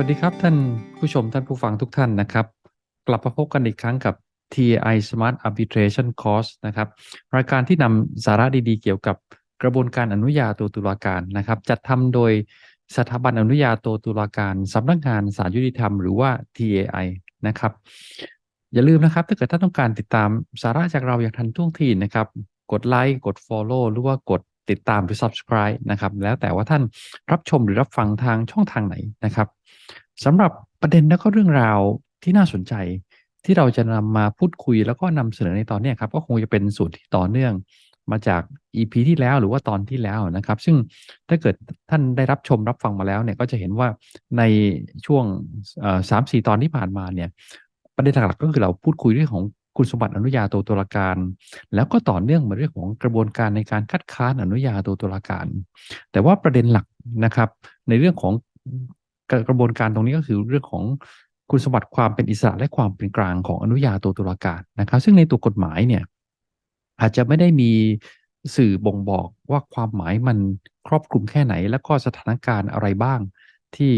วัสดีครับท่านผู้ชมท่านผู้ฟังทุกท่านนะครับ กลับมาพบกันอีกครั้งกับ TI Smart Arbitration Course นะครับรายการที่นำสาระดีๆ เกี่ยวกับกระบวนการอนุญาโตตุลาการนะครับ จัดทำโดยสถาบันอนุญาโตตุลาการสำนักงานศาลยุติธรรมหรือว่า TAI นะครับ อย่าลืมนะครับ ถ้าเกิดท่านต้องการติดตามสาระจากเราอย่างทันท่วงทีนะครับ กดไลค์กด Follow หรือว่ากด ติดตามหรือ Subscribe นะครับ แล้วแต่ว่าท่านรับชมหรือรับฟังทางช่องทางไหนนะครับสำหรับประเด็นและก็เรื่องราวที่น่าสนใจ ที่เราจะนำมาพูดคุยแล้วก็นำเสนอในตอนนี้ครับก็คงจะเป็นส่วนที่ต่อเนื่องมาจาก EP ที่แล้วหรือว่าตอนที่แล้วนะครับ ซึ่งถ้าเกิดท่านได้รับชมรับฟังมาแล้วเนี่ยก็จะเห็นว่าในช่วงสามสี่ตอนที่ผ่านมาเนี่ยประเด็นหลักๆก็คือเราพูดคุยเรื่องของ คุณสมบัติอนุญาโตตุลาการ แล้วก็ต่อเนื่องมาเรื่องของกระบวนการในการคัดค้านอนุญาโตตุลาการ แต่ว่าประเด็นหลักนะครับ ในเรื่องของกระบวนการตรงนี้ก็คือเรื่องของคุณสมบัติความเป็นอิสระและความเป็นกลางของอนุญาโตตุลาการนะครับ ซึ่งในตัวกฎหมายเนี่ยอาจจะไม่ได้มีสื่อบ่งบอกว่าความหมายมันครอบคลุมแค่ไหน แล้วก็สถานการณ์อะไรบ้างที่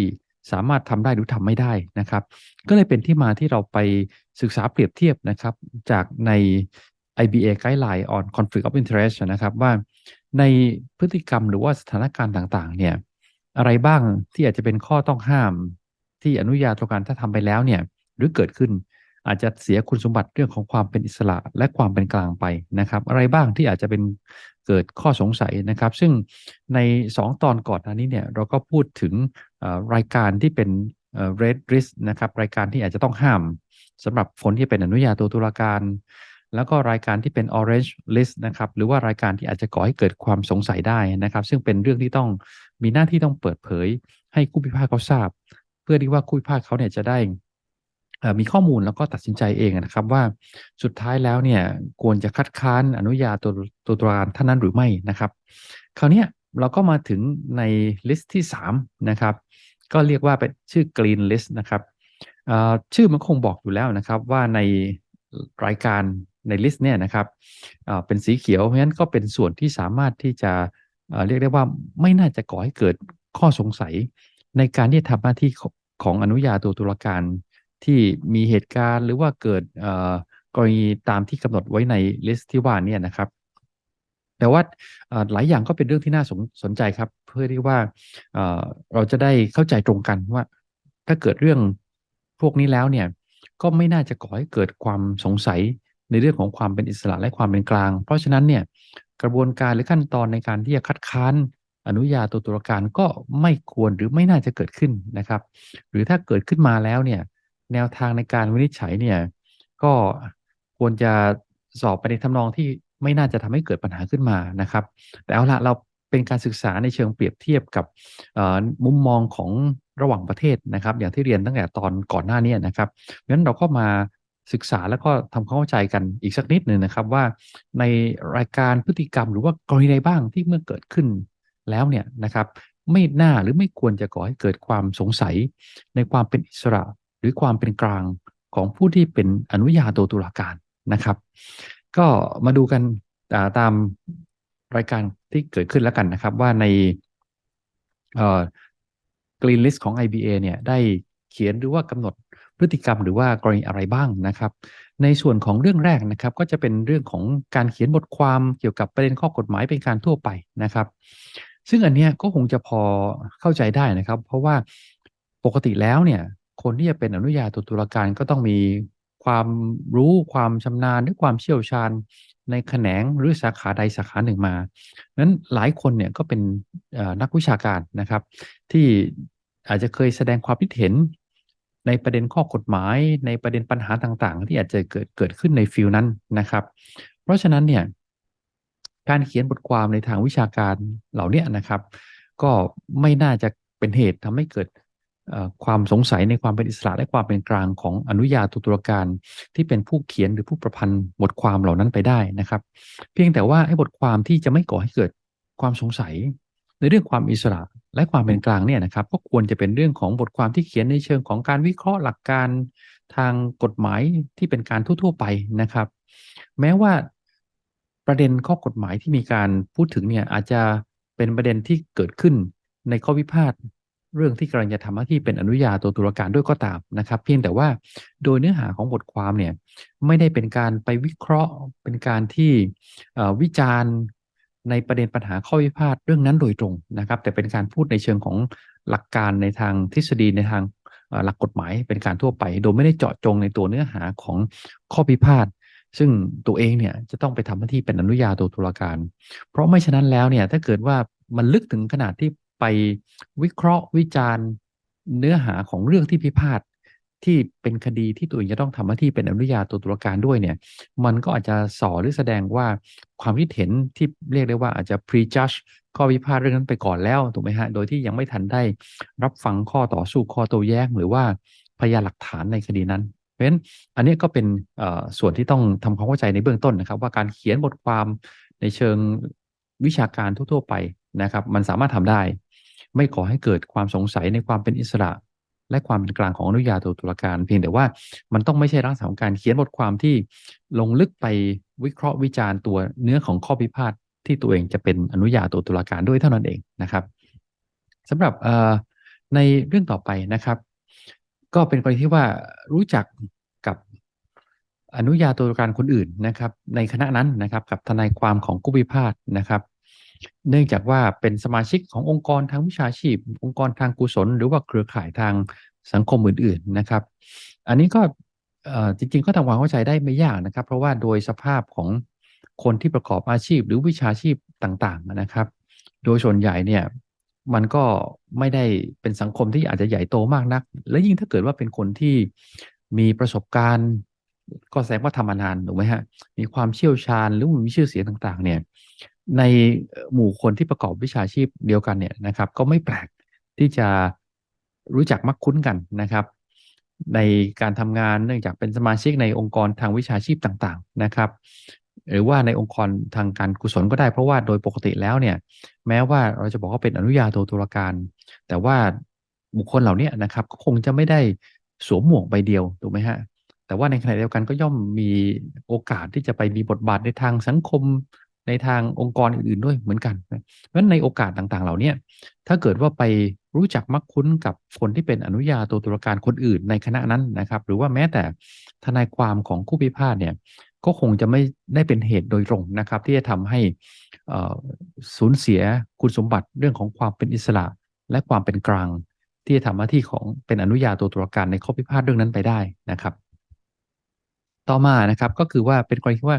สามารถทำได้หรือทำไม่ได้นะครับ ก็เลยเป็นที่มาที่เราไปศึกษาเปรียบเทียบนะครับ จากใน IBA Guideline on Conflict of Interest นะครับว่าในพฤติกรรมหรือว่าสถานการณ์ต่างๆ เนี่ยอะไรบ้างที่อาจจะเป็นข้อต้องห้าม ที่อนุญาโตการถ้าทำไปแล้วเนี่ยหรือเกิดขึ้นอาจจะเสียคุณสมบัติเรื่องของความเป็นอิสระและความเป็นกลางไปนะครับ อะไรบ้างที่อาจจะเป็นเกิดข้อสงสัยนะครับ ซึ่งใน 2 ตอนก่อนอันนี้เนี่ยเราก็พูดถึง รายการที่เป็น red list นะครับรายการที่อาจจะต้องห้ามสำหรับคนที่เป็นอนุญาโตตุลาการ แล้วก็รายการที่เป็น orange list นะครับหรือว่ารายการที่อาจจะก่อให้เกิดความสงสัยได้นะครับ ซึ่งเป็นเรื่องที่ต้องมีหน้าที่ต้องเปิดเผย ให้ผู้พิพากษาเขาทราบ เพื่อที่ว่าผู้พิพากษาเขาเนี่ยจะได้มีข้อมูลแล้วก็ตัดสินใจเองนะครับว่าสุดท้ายแล้วเนี่ยควรจะคัดค้านอนุญาตัวตัวตรานท่านนั้นหรือไม่นะครับ คราวนี้เราก็มาถึงในลิสต์ที่3นะครับ ก็เรียกว่าเป็นชื่อ Green List นะครับชื่อมันคงบอกอยู่แล้วนะครับว่าในรายการในลิสต์เนี่ยนะครับเป็นสีเขียวเพราะฉะนั้นก็เป็นส่วนที่สามารถที่จะเรียกได้ว่าไม่น่าจะก่อให้เกิดข้อสงสัย ในการที่ทำหน้าที่ของอนุญาโตตุลาการที่มีเหตุการณ์หรือว่าเกิดกรณีตามที่กำหนดไว้ในลิสต์ที่ว่านี่นะครับ แต่ว่าหลายอย่างก็เป็นเรื่องที่น่าสนสนใจครับ เพื่อที่ว่าเราจะได้เข้าใจตรงกันว่า ถ้าเกิดเรื่องพวกนี้แล้วเนี่ยก็ไม่น่าจะก่อให้เกิดความสงสัยในเรื่องของความเป็นอิสระและความเป็นกลาง เพราะฉะนั้นเนี่ยกระบวนการหรือขั้นตอนในการที่จะคัดค้านอนุญาโตตุลาการก็ไม่ควรหรือไม่น่าจะเกิดขึ้นนะครับ หรือถ้าเกิดขึ้นมาแล้วเนี่ยแนวทางในการวินิจฉัยเนี่ยก็ควรจะสอบไปในทำนองที่ ไม่น่าจะทำให้เกิดปัญหาขึ้นมานะครับ แต่เอาละเราเป็นการศึกษาในเชิงเปรียบเทียบกับมุมมองของระหว่างประเทศนะครับ อย่างที่เรียนตั้งแต่ตอนก่อนหน้านี้นะครับเพราะฉะนั้นเราก็มาศึกษาแล้วก็ทำความเข้าใจกันอีกสักนิดหนึ่งนะครับว่าในรายการพฤติกรรมหรือว่ากรณีใดบ้างที่เมื่อเกิดขึ้นแล้วเนี่ยนะครับ ไม่น่าหรือไม่ควรจะก่อให้เกิดความสงสัย ในความเป็นอิสระ หรือความเป็นกลางของผู้ที่เป็นอนุญาโตตุลาการนะครับ ก็มาดูกันตามรายการที่เกิดขึ้นแล้วกันนะครับ ว่าในกรีนลิสต์ของ IBA เนี่ยได้เขียนหรือว่ากำหนดพฤติกรรมหรือว่ากรณีอะไรบ้างนะครับ ในส่วนของเรื่องแรกนะครับ ก็จะเป็นเรื่องของการเขียนบทความเกี่ยวกับประเด็นข้อกฎหมายเป็นการทั่วไปนะครับ ซึ่งอันนี้ก็คงจะพอเข้าใจได้นะครับ เพราะว่าปกติแล้วเนี่ยคนที่จะเป็นอนุญาโตตุลาการก็ต้องมี ความรู้ความชำนาญหรือความเชี่ยวชาญในแขนงหรือสาขาใดสาขาหนึ่งมานั้นหลายคนเนี่ยก็เป็นนักวิชาการนะครับ ที่อาจจะเคยแสดงความคิดเห็นในประเด็นข้อกฎหมาย ในประเด็นปัญหาต่างๆ ที่อาจจะเกิดเกิดขึ้นในฟิลนั้นนะครับ เพราะฉะนั้นเนี่ยการเขียนบทความในทางวิชาการเหล่านี้นะครับ ก็ไม่น่าจะเป็นเหตุทำให้เกิด ความสงสัยในความเป็นอิสระและความเป็นกลางของอนุญาตุตุลาการ ที่เป็นผู้เขียนหรือผู้ประพันธ์บทความเหล่านั้นไปได้นะครับ เพียงแต่ว่าไอ้บทความที่จะไม่ก่อให้เกิดความสงสัย ในเรื่องความอิสระและความเป็นกลางเนี่ยนะครับ ก็ควรจะเป็นเรื่องของบทความที่เขียนในเชิงของการวิเคราะห์หลักการทางกฎหมายที่เป็นการทั่ว ๆ ไปนะครับ แม้ว่าประเด็นข้อกฎหมายที่มีการพูดถึงเนี่ยอาจจะเป็นประเด็นที่เกิดขึ้นในข้อวิพาท เรื่องที่กำลังจะทำหน้าที่เป็นอนุญาโตตุลาการด้วยก็ตามนะครับ เพียงแต่ว่าโดยเนื้อหาของบทความเนี่ยไม่ได้เป็นการไปวิเคราะห์ เป็นการที่วิจารณ์ในประเด็นปัญหาข้อพิพาทเรื่องนั้นโดยตรงนะครับ แต่เป็นการพูดในเชิงของหลักการในทางทฤษฎีในทางหลักกฎหมายเป็นการทั่วไป โดยไม่ได้เจาะจงในตัวเนื้อหาของข้อพิพาทซึ่งตัวเองเนี่ยจะต้องไปทำหน้าที่เป็นอนุญาโตตุลาการ เพราะไม่ฉะนั้นแล้วเนี่ยถ้าเกิดว่ามันลึกถึงขนาดที่ ไปวิเคราะห์วิจารณ์เนื้อหาของเรื่องที่พิพาทที่เป็นคดีที่ตัวเองจะต้องทำหน้าที่เป็นอนุญาโตตุลาการด้วยเนี่ย มันก็อาจจะสอหรือแสดงว่าความคิดเห็นที่เรียกได้ว่าอาจจะ prejudge ข้อพิพาทเรื่องนั้นไปก่อนแล้วถูกไหมฮะ โดยที่ยังไม่ทันได้รับฟังข้อต่อสู้ข้อโต้แย้งหรือว่าพยานหลักฐานในคดีนั้น เพราะฉะนั้นอันนี้ก็เป็นส่วนที่ต้องทำความเข้าใจในเบื้องต้นนะครับ ว่าการเขียนบทความในเชิงวิชาการทั่ว ๆ ไปนะครับ มันสามารถทำได้ ไม่ขอให้เกิดความสงสัยในความเป็นอิสระ และความเป็นกลางของอนุญาโตตุลาการ เพียงแต่ว่ามันต้องไม่ใช่ลักษณะของการเขียนบทความที่ลงลึกไปวิเคราะห์วิจารณ์ตัวเนื้อของข้อพิพาทที่ตัวเองจะเป็นอนุญาโตตุลาการด้วยเท่านั้นเองนะครับสำหรับในเรื่องต่อไปนะครับ ก็เป็นกรณีที่ว่ารู้จักกับอนุญาโตตุลาการคนอื่นนะครับ ในคณะนั้นนะครับ กับทนายความของกู้พิพาทนะครับ เนื่องจากว่าเป็นสมาชิกขององค์กรทางวิชาชีพ องค์กรทางกุศล หรือว่าเครือข่ายทางสังคมอื่นๆนะครับ อันนี้ก็จริงๆก็ทำความเข้าใจได้ไม่ยากนะครับ เพราะว่าโดยสภาพของคนที่ประกอบอาชีพ หรือวิชาชีพต่างๆนะครับ โดยส่วนใหญ่เนี่ยมันก็ไม่ได้เป็นสังคมที่อาจจะใหญ่โตมากนัก และยิ่งถ้าเกิดว่าเป็นคนที่มีประสบการณ์ ก็แสดงว่าทำมานานถูกไหมฮะมีความเชี่ยวชาญหรือมีชื่อเสียงต่าง ๆ เนี่ย ในหมู่คนที่ประกอบวิชาชีพเดียวกันเนี่ยนะครับ ก็ไม่แปลกที่จะรู้จักมักคุ้นกันนะครับ ในการทำงานเนื่องจากเป็นสมาชิกในองค์กรทางวิชาชีพต่างๆนะครับ หรือว่าในองค์กรทางการกุศลก็ได้เพราะว่าโดยปกติแล้วเนี่ย แม้ว่าเราจะบอกว่าเป็นอนุญาโตตุลาการ แต่ว่าบุคคลเหล่านี้นะครับ ก็คงจะไม่ได้สวมหมวกใบเดียวถูกไหมฮะแต่ว่าในขณะเดียวกันก็ย่อมมีโอกาสที่จะไปมีบทบาทในทางสังคม ในทางองค์กรอื่นๆด้วยเหมือนกันนะเพราะฉะนั้นในโอกาสต่างๆ เหล่านี้ถ้าเกิดว่าไปรู้จักมักคุ้นกับคนที่เป็นอนุญาโตตุลาการคนอื่นในคณะนั้นนะครับ หรือว่าแม้แต่ทนายความของคู่พิพาทเนี่ยก็คงจะไม่ได้เป็นเหตุโดยตรงนะครับ ที่จะทำให้สูญเสียคุณสมบัติเรื่องของความเป็นอิสระ และความเป็นกลาง ที่จะทำหน้าที่ของเป็นอนุญาโตตุลาการในข้อพิพาทเรื่องนั้นไปได้นะครับ ต่อมานะครับก็คือว่าเป็นกรณีที่ว่า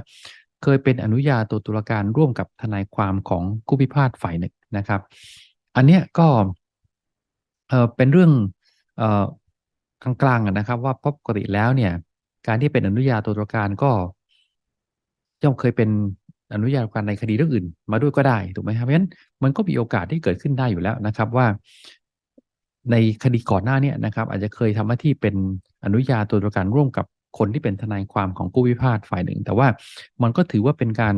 เคยเป็นอนุญาโตตุลาการร่วมกับทนายความของคู่พิพาทฝ่ายหนึ่งนะครับ อันเนี้ยก็เออเป็นเรื่องเออกลางๆนะครับ ว่าปกติแล้วเนี่ย การที่เป็นอนุญาโตตุลาการก็ย่อมเคยเป็นอนุญาโตตุลาการในคดีเรื่องอื่น มาด้วยก็ได้ถูกไหมครับเพราะฉะนั้นมันก็มีโอกาสที่เกิดขึ้นได้อยู่แล้วนะครับว่า ในคดีก่อนหน้าเนี้นะครับ อาจจะเคยทำหน้าที่เป็นอนุญาโตตุลาการร่วมกับ คนที่เป็นทนายความของผู้พิพาทฝ่ายหนึ่ง แต่ว่ามันก็ถือว่าเป็นการ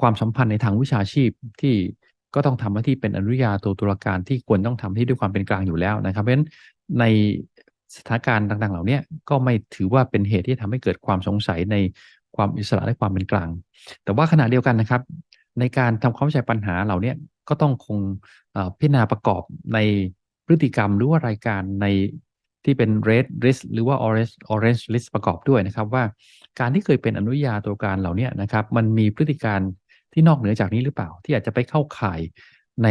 ความสัมพันธ์ในทางวิชาชีพที่ก็ต้องทำหน้าที่เป็นอนุญาโตตุลาการที่ควรต้องทำที่ด้วยความเป็นกลางอยู่แล้วนะครับ เพราะฉะนั้นในสถานการณ์ต่างๆ เหล่านี้ก็ไม่ถือว่าเป็นเหตุที่ทำให้เกิดความสงสัยในความอิสระและความเป็นกลาง แต่ว่าขณะเดียวกันนะครับ ในการทำความเข้าใจปัญหาเหล่านี้ก็ต้องคงพิจารณาประกอบในพฤติกรรมหรือว่ารายการใน ที่เป็น red list หรือว่า orange orange list ประกอบด้วยนะครับ ว่าการที่เคยเป็นอนุญาโตการเหล่านี้นะครับ มันมีพฤติการที่นอกเหนือจากนี้หรือเปล่า ที่อาจจะไปเข้าข่ายใน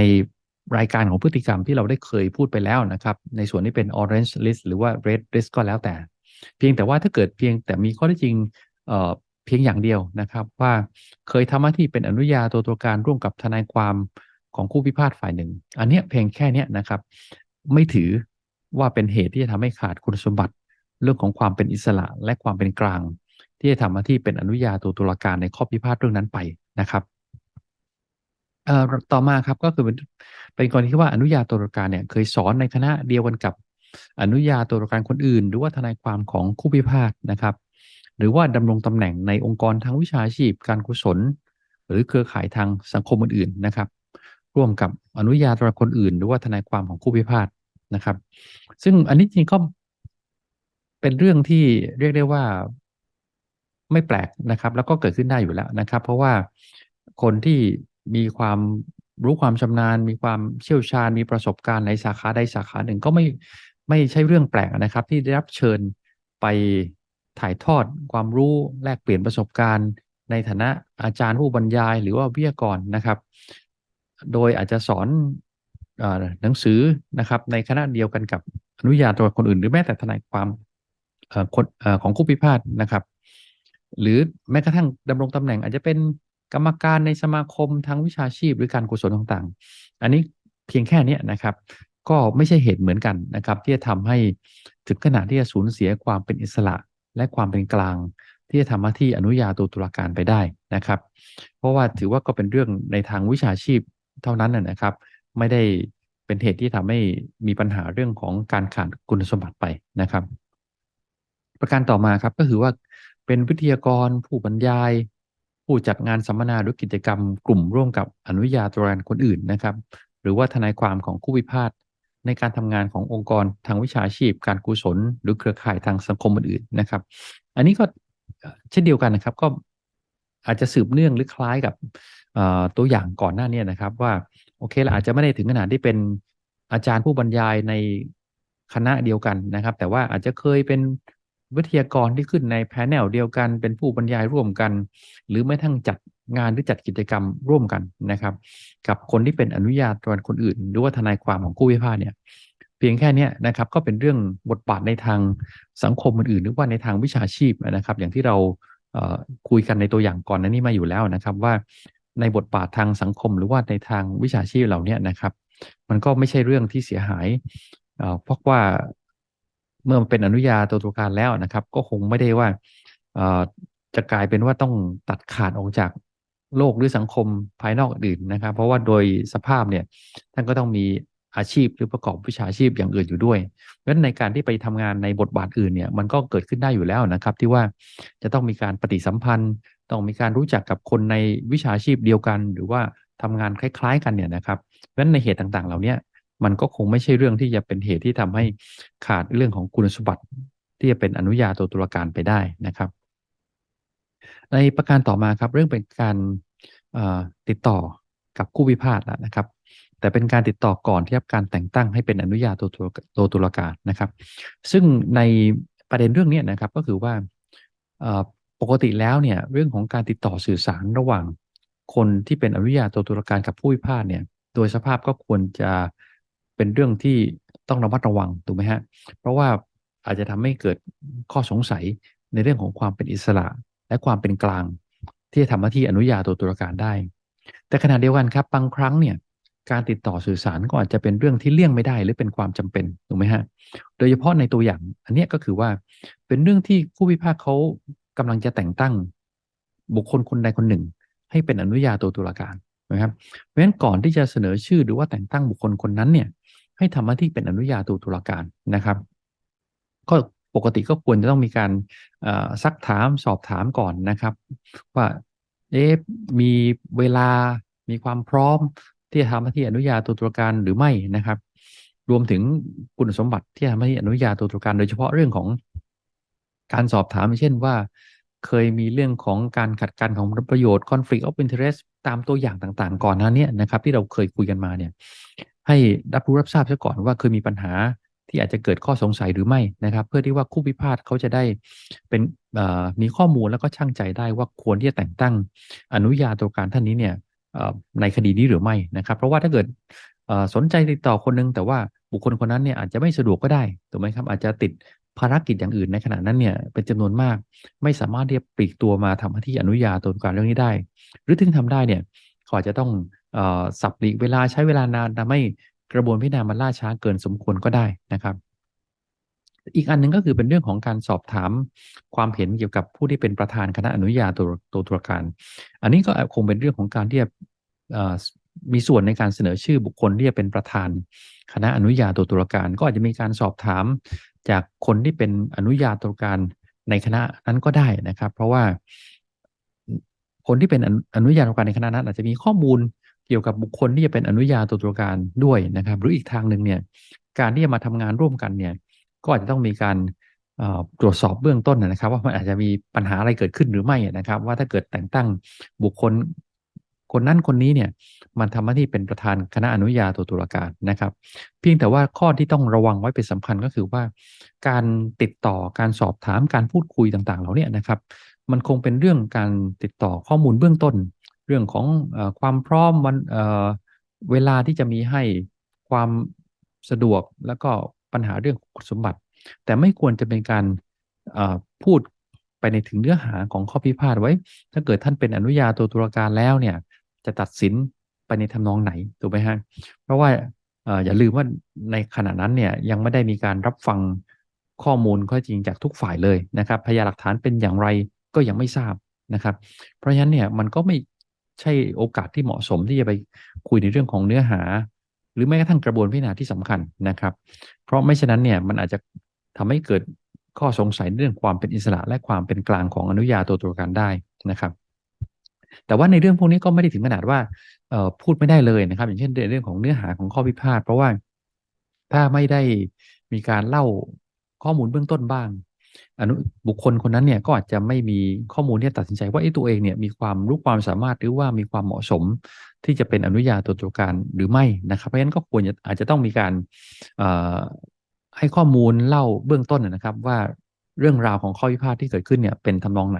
รายการของพฤติกรรมที่เราได้เคยพูดไปแล้วนะครับ ในส่วนที่เป็น orange list หรือว่า red list ก็แล้วแต่ เพียงแต่ว่าถ้าเกิดเพียงแต่มีข้อเท็จจริงเอ่อเพียงอย่างเดียวนะครับ ว่าเคยทำหน้าที่เป็นอนุญาโตตุลาการร่วมกับทนายความของคู่พิพาทฝ่ายหนึ่ง อันเนี้ยเพียงแค่เนี้ยนะครับ ไม่ถือ ว่าเป็นเหตุที่จะทำให้ขาดคุณสมบัติ เรื่องของความเป็นอิสระและความเป็นกลาง ที่จะทำหน้าที่เป็นอนุญาโตตุลาการในข้อพิพาทเรื่องนั้นไปนะครับต่อมาครับก็คือเป็นเป็นกรณีที่ว่าอนุญาโตตุลาการเนี่ยเคยสอนในคณะเดียวกันกับอนุญาโตตุลาการคนอื่น หรือว่าทนายความของคู่พิพาทนะครับ หรือว่าดำรงตำแหน่งในองค์กรทางวิชาชีพ การกุศล หรือเครือข่ายทางสังคมอื่นๆนะครับ ร่วมกับอนุญาโตตุลาการคนอื่น หรือว่าทนายความของคู่พิพาท นะครับ ซึ่งอันนี้จริงก็เป็นเรื่องที่เรียกได้ว่าไม่แปลกนะครับ แล้วก็เกิดขึ้นได้อยู่แล้วนะครับ เพราะว่าคนที่มีความรู้ความชำนาญ มีความเชี่ยวชาญ มีประสบการณ์ในสาขาใดสาขาหนึ่งก็ไม่ไม่ใช่เรื่องแปลกนะครับ ที่ได้รับเชิญไปถ่ายทอดความรู้แลกเปลี่ยนประสบการณ์ในฐานะอาจารย์ผู้บรรยายหรือว่าวิทยากรนะครับ โดยอาจจะสอน หนังสือนะครับ ในคณะเดียวกันกับอนุญาโตคนอื่น หรือแม้แต่ทนายความคนของคู่พิพาทนะครับ หรือแม้กระทั่งดำรงตำแหน่งอาจจะเป็นกรรมการในสมาคมทางวิชาชีพหรือการกุศลต่างๆ อันนี้เพียงแค่นี้นะครับ ก็ไม่ใช่เหตุเหมือนกันนะครับ ที่จะทำให้ถึงขนาดที่จะสูญเสียความเป็นอิสระและความเป็นกลาง ที่จะทำหน้าที่อนุญาโตตุลาการไปได้นะครับ เพราะว่าถือว่าก็เป็นเรื่องในทางวิชาชีพเท่านั้นนะครับ ไม่ได้เป็นเหตุที่ทำให้มีปัญหาเรื่องของการขาดคุณสมบัติไปนะครับ ประการต่อมาครับก็คือว่าเป็นวิทยากรผู้บรรยาย ผู้จัดงานสัมมนาหรือกิจกรรม กลุ่มร่วมกับอนุญาโตรานคนอื่นนะครับ หรือว่าทนายความของคู่พิพาทในการทำงานขององค์กรทางวิชาชีพ การกุศล หรือเครือข่ายทางสังคมอื่นๆนะครับ อันนี้ก็เช่นเดียวกันนะครับ ก็อาจจะสืบเนื่องหรือคล้ายกับตัวอย่างก่อนหน้านี้นะครับว่า โอเคเราอาจจะไม่ได้ถึงขนาดที่เป็นอาจารย์ผู้บรรยายในคณะเดียวกันนะครับ แต่ว่าอาจจะเคยเป็นวิทยากรที่ขึ้นในแพนเนลเดียวกัน เป็นผู้บรรยายร่วมกัน หรือแม้ทั้งจัดงานหรือจัดกิจกรรมร่วมกันนะครับ กับคนที่เป็นอนุญาตตอนคนอื่น หรือว่าทนายความของคู่พิพาทเนี่ยเพียงแค่นี้นะครับก็เป็นเรื่องบทบาทในทางสังคมอื่นๆ หรือว่าในทางวิชาชีพนะครับ อย่างที่เราคุยกันในตัวอย่างก่อนนั้นนี่มาอยู่แล้วนะครับ ว่า ในบทบาททางสังคม หรือว่าในทางวิชาชีพเหล่านี้นะครับ มันก็ไม่ใช่เรื่องที่เสียหายเพราะว่าเมื่อมันเป็นอนุญาตัวตุการแล้วนะครับ ก็คงไม่ได้ว่าจะกลายเป็นว่าต้องตัดขาดออกจากโลกหรือสังคมภายนอกอื่นนะครับ เพราะว่าโดยสภาพเนี่ยท่านก็ต้องมี อาชีพหรือประกอบวิชาชีพอย่างอื่นอยู่ด้วยเพราะฉะนั้นในการที่ไปทำงานในบทบาทอื่นเนี่ยมันก็เกิดขึ้นได้อยู่แล้วนะครับ ที่ว่าจะต้องมีการปฏิสัมพันธ์ ต้องมีการรู้จักกับคนในวิชาชีพเดียวกัน หรือว่าทำงานคล้าย ๆ กันเนี่ยนะครับเพราะฉะนั้นในเหตุต่างๆ เหล่านี้มันก็คงไม่ใช่เรื่องที่จะเป็นเหตุที่ทำให้ขาดเรื่องของคุณสมบัติ ที่จะเป็นอนุญาโตตุลาการไปได้นะครับ ในประการต่อมาครับเรื่องเป็นการติดต่อกับคู่พิพาทนะครับ แต่เป็นการติดต่อก่อนที่รับการแต่งตั้งให้เป็นอนุญาโตตตุลาการนะครับ ซึ่งในประเด็นเรื่องนี้นะครับก็คือว่าปกติแล้วเนี่ยเรื่องของการติดต่อสื่อสารระหว่าง คนที่เป็นอนุญาโตตุลาการกับผู้พิพาทเนี่ยโดยสภาพก็ควรจะเป็นเรื่องที่ต้องระมัดระวังถูกไหมฮะเพราะว่าอาจจะทำให้เกิดข้อสงสัยในเรื่องของความเป็นอิสระ และความเป็นกลาง ที่จะทำหน้าที่อนุญาโตตุลาการได้ แต่ขณะเดียวกันครับบางครั้งเนี่ย การติดต่อสื่อสารก็อาจจะเป็นเรื่องที่เลี่ยงไม่ได้หรือเป็นความจำเป็นถูกไหมฮะโดยเฉพาะในตัวอย่าง อันนี้ก็คือว่าเป็นเรื่องที่ผู้พิพากษาเขากำลังจะแต่งตั้ง บุคคลคนใดคนหนึ่ง ให้เป็นอนุญาโตตุลาการนะครับเพราะฉะนั้นก่อนที่จะเสนอชื่อหรือว่าแต่งตั้งบุคคลคนนั้นเนี่ยให้ทำหน้าที่เป็นอนุญาโตตุลาการนะครับ ก็ปกติก็ควรจะต้องมีการซักถามสอบถามก่อนนะครับ ว่าเอ๊มีเวลามีความพร้อม ที่จะทำหน้าที่อนุญาโตตุลาการหรือไม่นะครับ รวมถึงคุณสมบัติที่ทำหน้าที่อนุญาโตตุลาการ โดยเฉพาะเรื่องของการสอบถามเช่นว่า เคยมีเรื่องของการขัดกันของประโยชน์ conflict of interest ตามตัวอย่างต่างๆ ก่อนหน้านี้นะครับ ที่เราเคยคุยกันมาเนี่ย ให้รับรู้รับทราบซะก่อนว่าเคยมีปัญหาที่อาจจะเกิดข้อสงสัยหรือไม่นะครับ เพื่อที่ว่าคู่พิพาทเขาจะได้เป็นมีข้อมูลแล้วก็ช่างใจได้ว่าควรที่จะแต่งตั้งอนุญาโตการท่านนี้เนี่ย ในคดีนี้หรือไม่นะครับ เพราะว่าถ้าเกิดสนใจติดต่อคนนึง แต่ว่าบุคคลคนนั้นเนี่ยอาจจะไม่สะดวกก็ได้ถูกไหมครับ อาจจะติดภารกิจอย่างอื่นในขณะนั้นเนี่ยเป็นจำนวนมาก ไม่สามารถที่จะปลีกตัวมาทำหน้าที่อนุญาโตการเรื่องนี้ได้ หรือถึงทำได้เนี่ยเขาอาจจะต้องสับหลีกเวลาใช้เวลานานทำให้กระบวนพิจารณามันล่าช้าเกินสมควรก็ได้นะครับ อีกอันหนึ่งก็คือเป็นเรื่องของการสอบถามความเห็นเกี่ยวกับผู้ที่เป็นประธานคณะอนุญาโตตัวตุลาการ อันนี้ก็คงเป็นเรื่องของการที่จะมีส่วนในการเสนอชื่อบุคคลที่จะเป็นประธานคณะอนุญาโตตุลาการ ก็อาจจะมีการสอบถามจากคนที่เป็นอนุญาโตตุลาการในคณะนั้นก็ได้นะครับ เพราะว่าคนที่เป็นอนุญาโตตุลาการในคณะนั้น อาจจะมีข้อมูลเกี่ยวกับบุคคลที่จะเป็นอนุญาโตตุลาการด้วยนะครับ หรืออีกทางหนึ่งเนี่ยการที่จะมาทำงานร่วมกันเนี่ย ก็อาจจะต้องมีการตรวจสอบเบื้องต้นนะครับ ว่ามันอาจจะมีปัญหาอะไรเกิดขึ้นหรือไม่นะครับ ว่าถ้าเกิดแต่งตั้งบุคคลคนนั้นคนนี้เนี่ยมันทำหน้าที่เป็นประธานคณะอนุญาโตตุลาการนะครับ เพียงแต่ว่าข้อที่ต้องระวังไว้เป็นสำคัญก็คือว่า การติดต่อการสอบถามการพูดคุยต่างๆเหล่านี้นะครับ มันคงเป็นเรื่องการติดต่อข้อมูลเบื้องต้น เรื่องของอความพร้อมวันเเวลาที่จะมีให้ความสะดวกแล้วก็ ปัญหาเรื่องสมบัติ แต่ไม่ควรจะเป็นการพูดไปในถึงเนื้อหาของข้อพิพาทไว้ ถ้าเกิดท่านเป็นอนุญาโตตุลาการแล้วเนี่ย จะตัดสินไปในทำนองไหนถูกไหมฮะเพราะว่าอย่าลืมว่าในขณะนั้นเนี่ยยังไม่ได้มีการรับฟังข้อมูลข้อจริงจากทุกฝ่ายเลยนะครับพยานหลักฐานเป็นอย่างไรก็ยังไม่ทราบนะครับ เพราะฉะนั้นเนี่ยมันก็ไม่ใช่โอกาสที่เหมาะสมที่จะไปคุยในเรื่องของเนื้อหา หรือแม้กระทั่งกระบวนพิจารณาที่สำคัญนะครับ เพราะไม่ฉะนั้นเนี่ยมันอาจจะทำให้เกิดข้อสงสัยเรื่องความเป็นอิสระและความเป็นกลางของอนุญาโตตุลาการได้นะครับ แต่ว่าในเรื่องพวกนี้ก็ไม่ได้ถึงขนาดว่าพูดไม่ได้เลยนะครับ อย่างเช่นในเรื่องของเนื้อหาของข้อพิพาทเพราะว่าถ้าไม่ได้มีการเล่าข้อมูลเบื้องต้นบ้าง อนุบุคคลคนนั้นเนี่ยก็อาจจะไม่มีข้อมูลที่ตัดสินใจว่าไอ้ตัวเองเนี่ยมีความรู้ความสามารถหรือว่ามีความเหมาะสม ที่จะเป็นอนุญาโตตุลาการหรือไม่นะครับเพราะฉะนั้นก็ควรจะอาจจะต้องมีการให้ข้อมูลเล่าเบื้องต้นนะครับว่าเรื่องราวของข้อพิพาทที่เกิดขึ้นเนี่ยเป็นทำนองไหน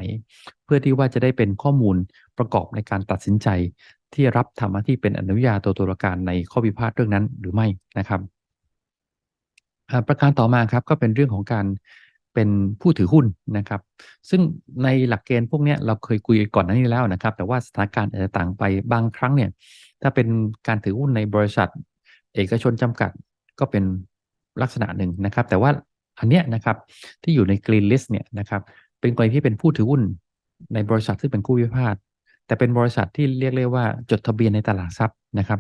เพื่อที่ว่าจะได้เป็นข้อมูลประกอบในการตัดสินใจ ที่รับทำหน้าที่เป็นอนุญาโตตุลาการในข้อพิพาทเรื่องนั้นหรือไม่นะครับ ประการต่อมาครับก็เป็นเรื่องของการ เป็นผู้ถือหุ้นนะครับ ซึ่งในหลักเกณฑ์พวกนี้เราเคยคุยก่อนหน้านี้แล้วนะครับ แต่ว่าสถานการณ์อาจจะต่างไปบางครั้งเนี่ย ถ้าเป็นการถือหุ้นในบริษัท เอกชนจำกัดก็เป็นลักษณะหนึ่งนะครับ แต่ว่าอันเนี้ยนะครับที่อยู่ในกรีนลิสต์เนี่ยนะครับ เป็นกรณีที่เป็นผู้ถือหุ้นในบริษัทซึ่งเป็นคู่พิพาทแต่เป็นบริษัทที่เรียกเรียกว่าจดทะเบียนในตลาดทรัพย์นะครับ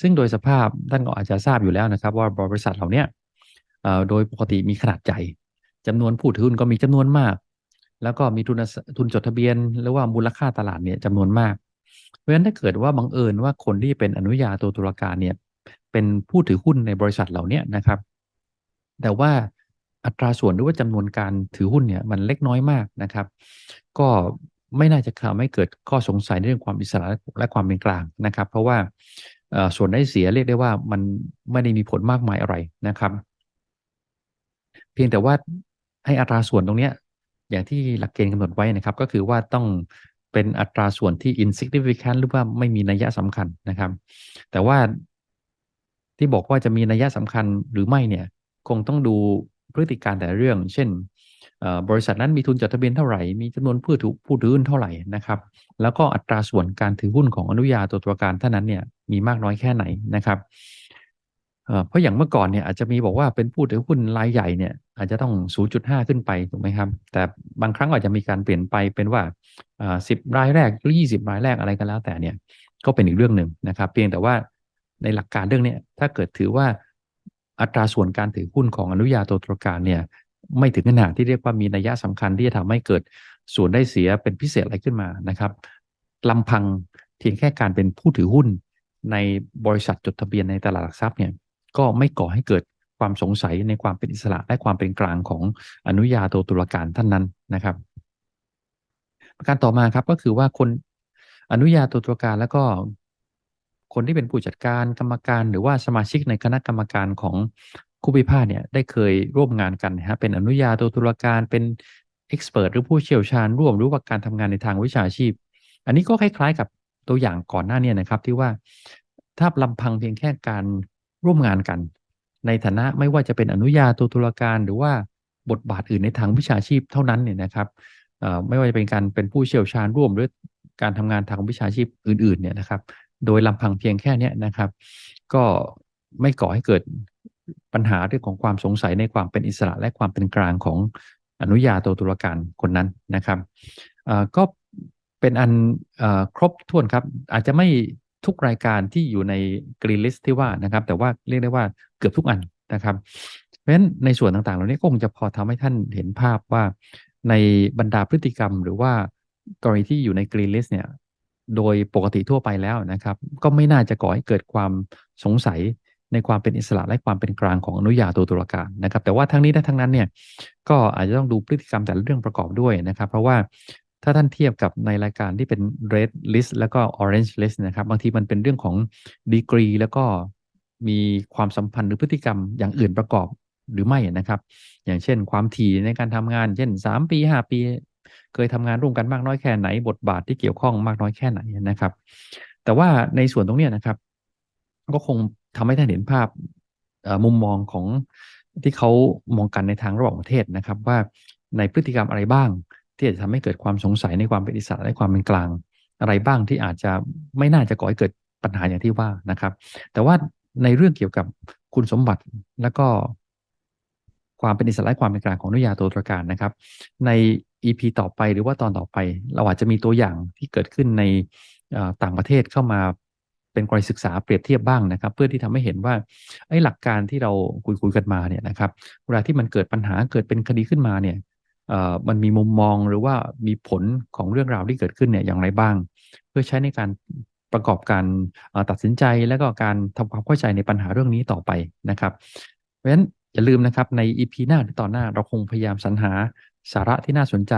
ซึ่งโดยสภาพท่านก็อาจจะทราบอยู่แล้วนะครับ ว่าบริษัทเหล่านี้โดยปกติมีขนาดใหญ่ จำนวนผู้ถือหุ้นก็มีจำนวนมาก แล้วก็มีทุนทุนจดทะเบียน หรือว่ามูลค่าตลาดเนี่ยจำนวนมาก เพราะฉะนั้นถ้าเกิดว่าบังเอิญว่าคนที่เป็นอนุญาโตตุลาการเนี่ยเป็นผู้ถือหุ้นในบริษัทเหล่านี้นะครับ แต่ว่าอัตราส่วนหรือว่าจำนวนการถือหุ้นเนี่ยมันเล็กน้อยมากนะครับ ก็ไม่น่าจะทำให้เกิดข้อสงสัยในเรื่องความอิสระและความเป็นกลางนะครับ เพราะว่าส่วนได้เสียเรียกได้ว่ามันไม่ได้มีผลมากมายอะไรนะครับ เพียงแต่ว่า ให้อัตราส่วนตรงนี้อย่างที่หลักเกณฑ์กำหนดไว้นะครับ ก็คือว่าต้องเป็นอัตราส่วนที่ insignificant หรือว่าไม่มีนัยสำคัญนะครับ แต่ว่าที่บอกว่าจะมีนัยสำคัญหรือไม่เนี่ยคงต้องดูพฤติการแต่เรื่อง เช่นบริษัทนั้นมีทุนจดทะเบียนเท่าไหร่ มีจำนวนผู้ถือผู้ถือหุ้นเท่าไหร่นะครับ แล้วก็อัตราส่วนการถือหุ้นของอนุญาโตตุลาการท่านั้นเนี่ยมีมากน้อยแค่ไหนนะครับ เพราะอย่างเมื่อก่อนเนี่ยอาจจะมีบอกว่าเป็นผู้ถือหุ้นรายใหญ่เนี่ยอาจจะต้อง 0.5 ขึ้นไปถูกไหมครับ แต่บางครั้งอาจจะมีการเปลี่ยนไปเป็นว่าสิบรายแรกหรือ20รายแรกอะไรก็แล้วแต่เนี่ยก็เป็นอีกเรื่องหนึ่งนะครับ เพียงแต่ว่าในหลักการเรื่องนี้ถ้าเกิดถือว่าอัตราส่วนการถือหุ้นของอนุญาโตตุลาการเนี่ยไม่ถึงขนาดที่เรียกว่ามีนัยสำคัญที่จะทำให้เกิดส่วนได้เสียเป็นพิเศษอะไรขึ้นมานะครับลำพังเพียงแค่การเป็นผู้ถือหุ้นในบริษัทจดทะเบียนในตลาดหลักทรัพย์เนี่ย ก็ไม่ก่อให้เกิดความสงสัยในความเป็นอิสระและความเป็นกลางของอนุญาโตตุลาการท่านนั้นนะครับ ประการต่อมาครับก็คือว่าคนอนุญาโตตุลาการแล้วก็คนที่เป็นผู้จัดการกรรมการ หรือว่าสมาชิกในคณะกรรมการของคู่พิพาทเนี่ยได้เคยร่วมงานกันนะฮะเป็นอนุญาโตตุลาการเป็นเอ็กซ์เพรสหรือผู้เชี่ยวชาญร่วมรู้ว่าการทำงานในทางวิชาชีพ อันนี้ก็คล้ายๆกับตัวอย่างก่อนหน้านี้นะครับที่ว่าถ้าลำพังเพียงแค่การ ร่วมงานกัน ในฐานะไม่ว่าจะเป็นอนุญาโตตุลาการหรือว่าบทบาทอื่นในทางวิชาชีพเท่านั้นเนี่ยนะครับไม่ว่าจะเป็นการเป็นผู้เชี่ยวชาญร่วมหรือการทำงานทางวิชาชีพอื่นๆเนี่ยนะครับ โดยลำพังเพียงแค่นี้นะครับ ก็ไม่ก่อให้เกิดปัญหาเรื่องของความสงสัยในความเป็นอิสระและความเป็นกลางของอนุญาโตตุลาการคนนั้นนะครับก็เป็นอันครบถ้วนครับ อาจจะไม่ ทุกรายการที่อยู่ในกรีลิสที่ว่านะครับ แต่ว่าเรียกได้ว่าเกือบทุกอันนะครับ เพราะฉะนั้นในส่วนต่างๆ เหล่านี้ก็คงจะพอทำให้ท่านเห็นภาพว่าในบรรดาพฤติกรรม หรือว่ากรณีที่อยู่ในกรีลิสเนี่ยโดยปกติทั่วไปแล้วนะครับ ก็ไม่น่าจะก่อให้เกิดความสงสัยในความเป็นอิสระและความเป็นกลางของอนุญาโตตุลาการนะครับ แต่ว่าทั้งนี้และทั้งนั้นเนี่ยก็อาจจะต้องดูพฤติกรรมแต่ละเรื่องประกอบด้วยนะครับ เพราะว่า ถ้าท่านเทียบกับในรายการที่เป็น red list แล้วก็ orange list นะครับ บางทีมันเป็นเรื่องของดีกรีแล้วก็มีความสัมพันธ์หรือพฤติกรรมอย่างอื่นประกอบหรือไม่นะครับ อย่างเช่น ความถี่ในการทำงาน เช่น 3 ปี 5 ปี เคยทำงานร่วมกันมากน้อยแค่ไหน บทบาทที่เกี่ยวข้องมากน้อยแค่ไหนนะครับ แต่ว่าในส่วนตรงนี้นะครับ ก็คงทำให้ท่านเห็นภาพมุมมองของที่เขามองกันในทางระหว่างประเทศนะครับ ว่าในพฤติกรรมอะไรบ้าง ที่จะทำให้เกิดความสงสัยในความเป็นอิสระและความเป็นกลาง อะไรบ้างที่อาจจะไม่น่าจะก่อให้เกิดปัญหาอย่างที่ว่านะครับ แต่ว่าในเรื่องเกี่ยวกับคุณสมบัติแล้วก็ ความเป็นอิสระและความเป็นกลางของนุยาตัวตรการนะครับ ใน EP ต่อไปหรือว่าตอนต่อไป เราอาจจะมีตัวอย่างที่เกิดขึ้นในต่างประเทศเข้ามาเป็นกรณีศึกษาเปรียบเทียบบ้างนะครับ เพื่อที่ทำให้เห็นว่าไอ้หลักการที่เราคุยคุยกันมาเนี่ยนะครับเวลาที่มันเกิดปัญหาเกิดเป็นคดีขึ้นมาเนี่ย มันมีมุมมองหรือว่ามีผลของเรื่องราวที่เกิดขึ้นเนี่ยอย่างไรบ้าง เพื่อใช้ในการประกอบการตัดสินใจและก็การทำความเข้าใจในปัญหาเรื่องนี้ต่อไปนะครับ เพราะฉะนั้นอย่าลืมนะครับใน EP หน้าหรือตอนหน้าเราคงพยายามสรรหาสาระที่น่าสนใจ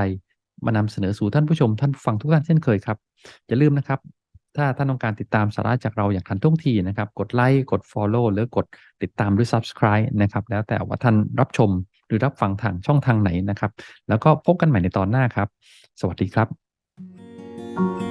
มานำเสนอสู่ท่านผู้ชมท่านผู้ฟังทุกท่านเช่นเคยครับ อย่าลืมนะครับ ถ้าท่านต้องการติดตามสาระจากเราอย่างทันท่วงทีนะครับ กดไลค์กด Follow หรือกดติดตามหรือ Subscribe นะครับแล้วแต่ว่าท่านรับชม หรือรับฟังทางช่องทางไหนนะครับ แล้วก็พบกันใหม่ในตอนหน้าครับ สวัสดีครับ